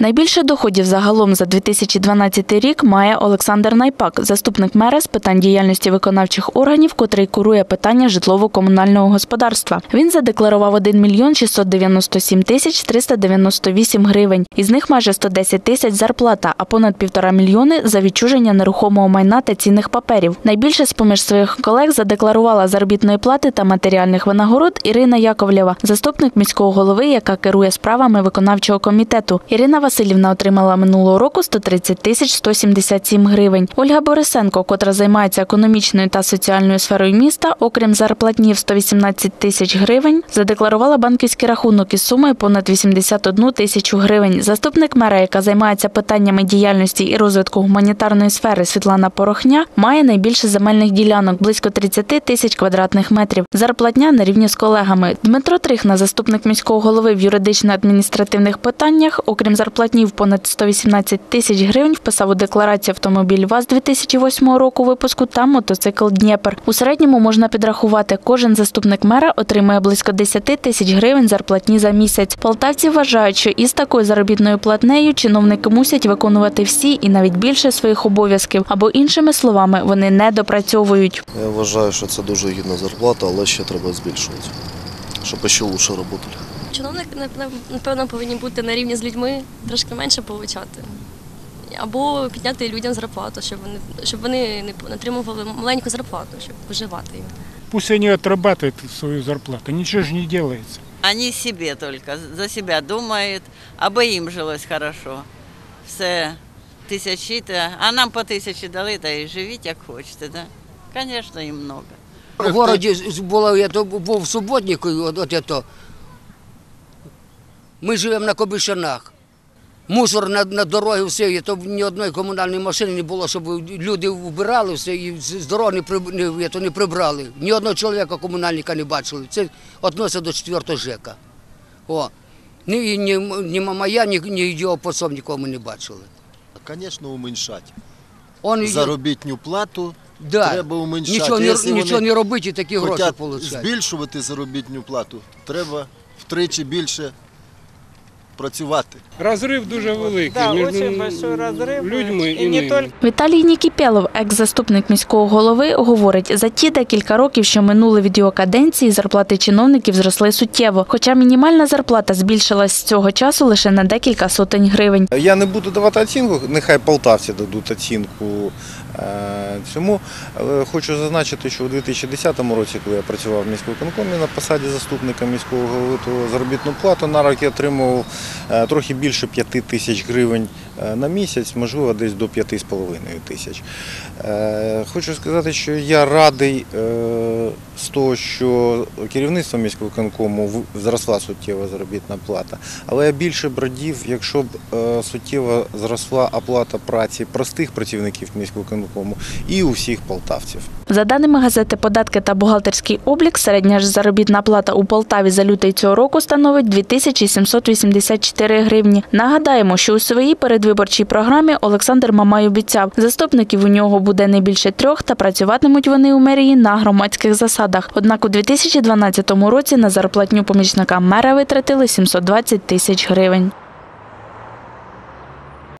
Найбільше доходів загалом за 2012 рік має Олександр Найпак, заступник мера з питань діяльності виконавчих органів, котрий курує питання житлово-комунального господарства. Він задекларував 1 мільйон 697 тисяч 398 гривень. Із них майже 110 тисяч зарплата, а понад півтора мільйони за відчуження нерухомого майна та цінних паперів. Найбільше з поміж своїх колег задекларувала заробітної плати та матеріальних винагород Ірина Яковлєва, заступник міського голови, яка керує справами виконавчого комітету. Ірина Васильівна отримала минулого року 130 тисяч 177 гривень. Ольга Борисенко, котра займається економічною та соціальною сферою міста, окрім зарплатні в 118 тисяч гривень, задекларувала банківський рахунок із сумою понад 81 тисячу гривень. Заступник мера, яка займається питаннями діяльності і розвитку гуманітарної сфери Світлана Порохня, має найбільше земельних ділянок близько 30 тисяч квадратних метрів. Зарплатня на рівні з колегами. Дмитро Трихна, заступник міського голови в юридично-адміністративних питаннях, окрім зарплатні в понад 118 тисяч гривень, вписав у декларацію автомобіль ВАЗ 2008 року випуску та мотоцикл Дніпр. У середньому можна підрахувати, кожен заступник мера отримує близько 10 тисяч гривень зарплатні за місяць. Полтавці вважають, що із такою заробітною платнею чиновники мусять виконувати всі і навіть більше своїх обов'язків, або іншими словами, вони не допрацьовують. Я вважаю, що це дуже гідна зарплата, але ще треба збільшувати, щоб ще краще працювали. Чиновники напевно, повинні бути на рівні з людьми, трошки менше получати. Або підняти людям зарплату, щоб вони щоб вони не отримували маленьку зарплату, щоб виживати їм. Пусть они отрабатывают свою зарплату, ничего же не делается. Они себе только, за себя думают, аби їм жилось хорошо. Все тисячі, та- а нам по тисячі дали, та і живіть як хочете, да? Звісно, їм много. В городі з- було, я то був в суботнику, от, от ето. Ми живемо на Кобишинах. Мусор на, на дорогі, все, і то ні одної комунальної машини не було, щоб люди вбирали все і з дороги не, при, не, не прибрали. Ні одного чоловіка комунальника не бачили. Це відноситься до 4 ЖЕКа. О. Ні, ні, ні моя, ні, ні його пособ нікого ми не бачили. Звісно, уменьшати. Он, Заробітну плату да, треба уменьшати. нічого, не, Якщо нічого не робити і такі гроші отримати. збільшувати заробітну плату, треба втричі більше працювати. Разрыв дуже великий Да, між очень большой людьми и і не только Віталій Нікіпєлов, екс-заступник міського голови, говорить, за ті декілька років, що минули від його каденції, зарплати чиновників зросли суттєво. Хоча мінімальна зарплата збільшилась з цього часу лише на декілька сотень гривень. Я не буду давати оцінку, нехай полтавці дадуть оцінку цьому. Хочу зазначити, що у 2010 році, коли я працював в міськвиконкомі на посаді заступника міського голови, то заробітну плату на рік я отримував е, трохи більше 5 тисяч гривень е, на місяць, можливо, десь до 5,5 тисяч. Е, Хочу сказати, що я радий е, з того, що керівництво міськвиконкому в- зросла суттєва заробітна плата. Але я більше б радів, якщо б е, суттєво зросла оплата праці простих працівників міськвиконкому і у всіх полтавців. За даними газети «Податки та бухгалтерський облік», середня ж заробітна плата у Полтаві за лютий цього року становить 2784 гривні. Нагадаємо, що у своїй передвиборчій програмі Олександр Мамай обіцяв, заступників у нього буде не більше трьох, та працюватимуть вони у мерії на громадських засадах. Однак у 2012 році на зарплатню помічника мера витратили 720 тисяч гривень.